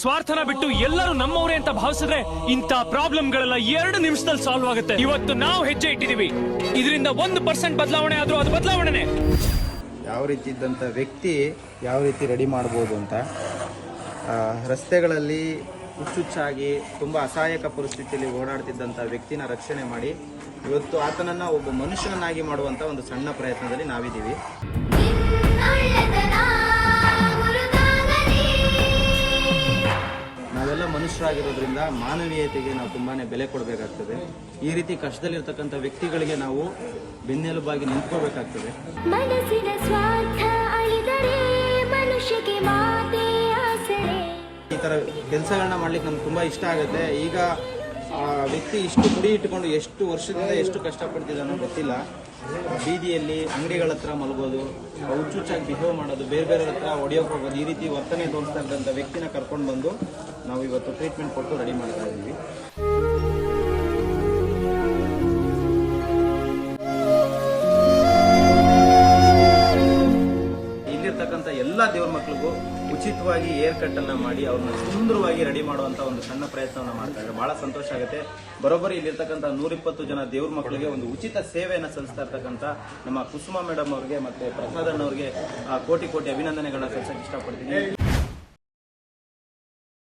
ಸ್ವಾರ್ಥನ ಬಿಟ್ಟು ಎಲ್ಲರೂ ನಮ್ಮವರೇ ಅಂತ ಭಾವಿಸಿದ್ರೆ ಇಂಥ ಪ್ರಾಬ್ಲಮ್ಗಳೆಲ್ಲ ಎರಡು ನಿಮಿಷದಲ್ಲಿ ಸಾಲ್ವ್ ಆಗುತ್ತೆ. ಇವತ್ತು ನಾವು ಹೆಜ್ಜೆ ಇಟ್ಟಿದೀವಿ ಇದರಿಂದ ಒಂದು ಪರ್ಸೆಂಟ್ ಬದಲಾವಣೆ ಆದ್ರೂ ಅದು ಬದಲಾವಣೆನೆ. ಯಾವ ರೀತಿ ಇದ್ದಂಥ ವ್ಯಕ್ತಿ ಯಾವ ರೀತಿ ರೆಡಿ ಮಾಡ್ಬೋದು ಅಂತ ರಸ್ತೆಗಳಲ್ಲಿ ಹುಚ್ಚುಚ್ಚಾಗಿ ತುಂಬ ಅಸಹಾಯಕ ಪರಿಸ್ಥಿತಿಯಲ್ಲಿ ಓಡಾಡ್ತಿದ್ದಂಥ ವ್ಯಕ್ತಿನ ರಕ್ಷಣೆ ಮಾಡಿ, ಇವತ್ತು ಆತನನ್ನು ಒಬ್ಬ ಮನುಷ್ಯನನ್ನಾಗಿ ಮಾಡುವಂಥ ಒಂದು ಸಣ್ಣ ಪ್ರಯತ್ನದಲ್ಲಿ ನಾವಿದ್ದೀವಿ. ಮನುಷ್ಯರಾಗಿರೋದ್ರಿಂದ ಮಾನವೀಯತೆಗೆ ನಾವು ತುಂಬಾ ಬೆಲೆ ಕೊಡಬೇಕಾಗ್ತದೆ. ಈ ರೀತಿ ಕಷ್ಟದಲ್ಲಿರ್ತಕ್ಕಂಥ ವ್ಯಕ್ತಿಗಳಿಗೆ ನಾವು ಬೆನ್ನೆಲುಬಾಗಿ ನಿಂತ್ಕೋಬೇಕಾಗ್ತದೆ. ಈ ಥರ ಕೆಲಸಗಳನ್ನ ಮಾಡ್ಲಿಕ್ಕೆ ನಮ್ಗೆ ತುಂಬ ಇಷ್ಟ ಆಗುತ್ತೆ. ಈಗ ಆ ವ್ಯಕ್ತಿ ಇಷ್ಟು ಗುಡಿ ಇಟ್ಕೊಂಡು ಎಷ್ಟು ವರ್ಷದಿಂದ ಎಷ್ಟು ಕಷ್ಟಪಡ್ತಿದ್ದಾನೋ ಗೊತ್ತಿಲ್ಲ. ಬೀದಿಯಲ್ಲಿ ಅಂಗಡಿಗಳ ಹತ್ರ ಮಲಗೋದು ಹುಚ್ಚುಚ್ಚಾಗಿ ಬಿಹೇವ್ ಮಾಡೋದು ಬೇರೆ ಬೇರೆ ಹತ್ರ ಹೊಡೆಯೋಕೆ ಹೋಗೋದು ಈ ರೀತಿ ವರ್ತನೆ ತೋರಿಸ್ತಕ್ಕಂಥ ವ್ಯಕ್ತಿನ ಕರ್ಕೊಂಡು ಬಂದು ನಾವು ಇವತ್ತು ಟ್ರೀಟ್ಮೆಂಟ್ ಕೊಟ್ಟು ರೆಡಿ ಮಾಡ್ತಾ ಇದ್ದೀವಿ. ಇಲ್ಲಿರ್ತಕ್ಕಂಥ ಎಲ್ಲ ದೇವ್ರ ಮಕ್ಕಳಿಗೂ ಉಚಿತವಾಗಿ ಏರ್ ಕಟ್ ಅನ್ನ ಮಾಡಿ ಅವ್ರನ್ನ ಸುಂದರವಾಗಿ ರೆಡಿ ಮಾಡುವಂತ ಒಂದು ಸಣ್ಣ ಪ್ರಯತ್ನವನ್ನ ಮಾಡ್ತಾ ಇದ್ದಾರೆ. ಬಹಳ ಸಂತೋಷ ಆಗುತ್ತೆ. ಬರೋಬ್ಬರಿ ಇಲ್ಲಿರ್ತಕ್ಕಂಥ ನೂರಿಪ್ಪತ್ತು ಜನ ದೇವ್ರ ಮಕ್ಕಳಿಗೆ ಒಂದು ಉಚಿತ ಸೇವೆಯನ್ನು ಸಲ್ಲಿಸ್ತಾ ಇರ್ತಕ್ಕಂಥ ನಮ್ಮ ಕುಸುಮಾ ಮೇಡಮ್ ಅವ್ರಿಗೆ ಮತ್ತೆ ಪ್ರಸಾದ್ ಅಣ್ಣವ್ರಿಗೆ ಆ, ಕೋಟಿ ಕೋಟಿ ಅಭಿನಂದನೆಗಳನ್ನ ಸಲ್ಲಿಸಕ್ಕೆ ಇಷ್ಟಪಡ್ತೀನಿ.